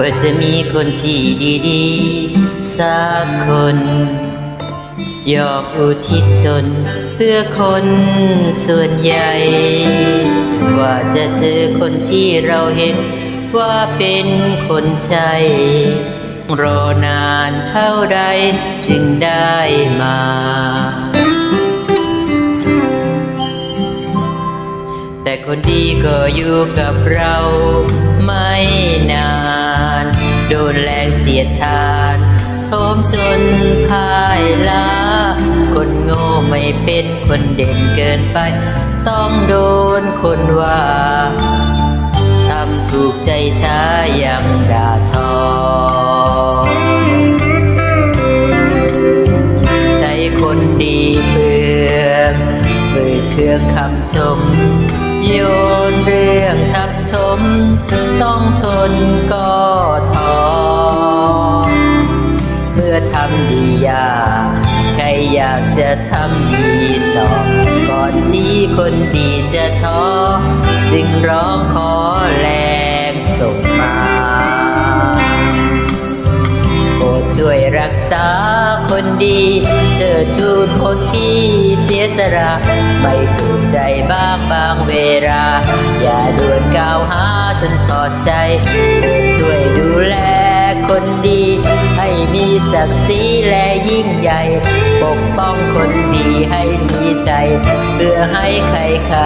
ว่าจะมีคนที่ดีๆ สักคน ยอมอุทิศตนเพื่อคนส่วนใหญ่ ว่าจะเจอคนที่เราเห็นว่าเป็นคนใช่รอนานเท่าใดจึงได้มา แต่คนดีก็อยู่กับเราไม่นาน โดนแรงเสียดทานโทมจนพ่ายล้าคนโง่ไม่เป็นคนเด่นเกินไป ต้องโดนคนว่าทำถูกใจช้ายังด่าทอ ใช้คนดีเปลือฝืนเครื่องคำชม โยนเรื่องทับชม ต้องทนก็ทอเมื่อทำดียากใครอยากจะทำดีต่อ ก่อนที่คนดีจะท้อจึงร้องขอแรงส่งมาโปรดช่วยรักษาคนดีเจอจูนคนที่เสียสละไม่ถูก บางเวลา อย่าด่วนกล่าวหาจนถอดใจ ช่วยดูแลคนดี ให้มีศักดิ์ศรีและยิ่งใหญ่ ปกป้องคนดีให้มีใจ เพื่อให้ใคร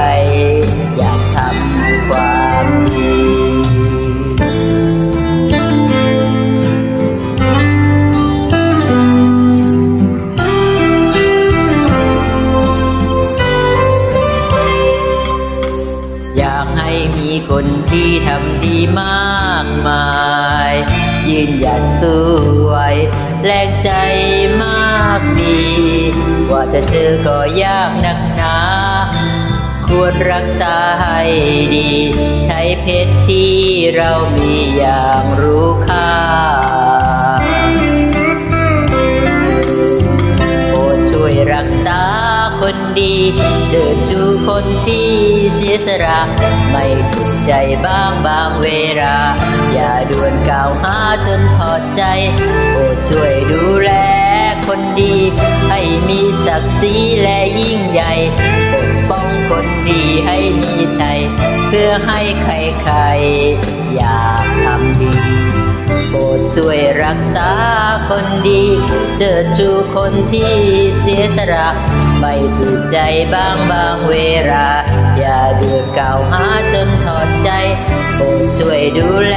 ๆ อยากทำความดี คนที่ทำดีมากมาย ยืนหยัดสู้ไว้แรงใจมากดีว่าจะเจอก็ยากนักหนา ควรรักษาให้ดี ใช้เพชรที่เรามีอย่างรู้ค่าโปรดช่วยรักษา คนดี เจอจูคนที่เสียสละไม่ถูกใจบ้างบางเวลา อย่าด่วนกล่าวหาจนถอดใจ โปรดช่วยดูแลคนดี ให้มีศักดิ์ศรีและยิ่งใหญ่ปกป้องคนดีให้มีใจ เพื่อให้ใครๆ อยากทำดี ดช่วยรักษาคนดี เจอจูคนที่เสียสละไม่ถูกใจบ้างบางเวลา อย่าด่วนกล่าวหาจนถอดใจโปรดช่วยดูแล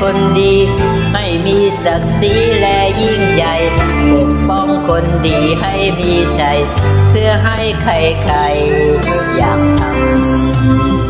คนดี ให้มีศักดิ์ศรีและยิ่งใหญ่ปกป้องคนดีให้มีใจเพื่อให้ใครๆอยากทำ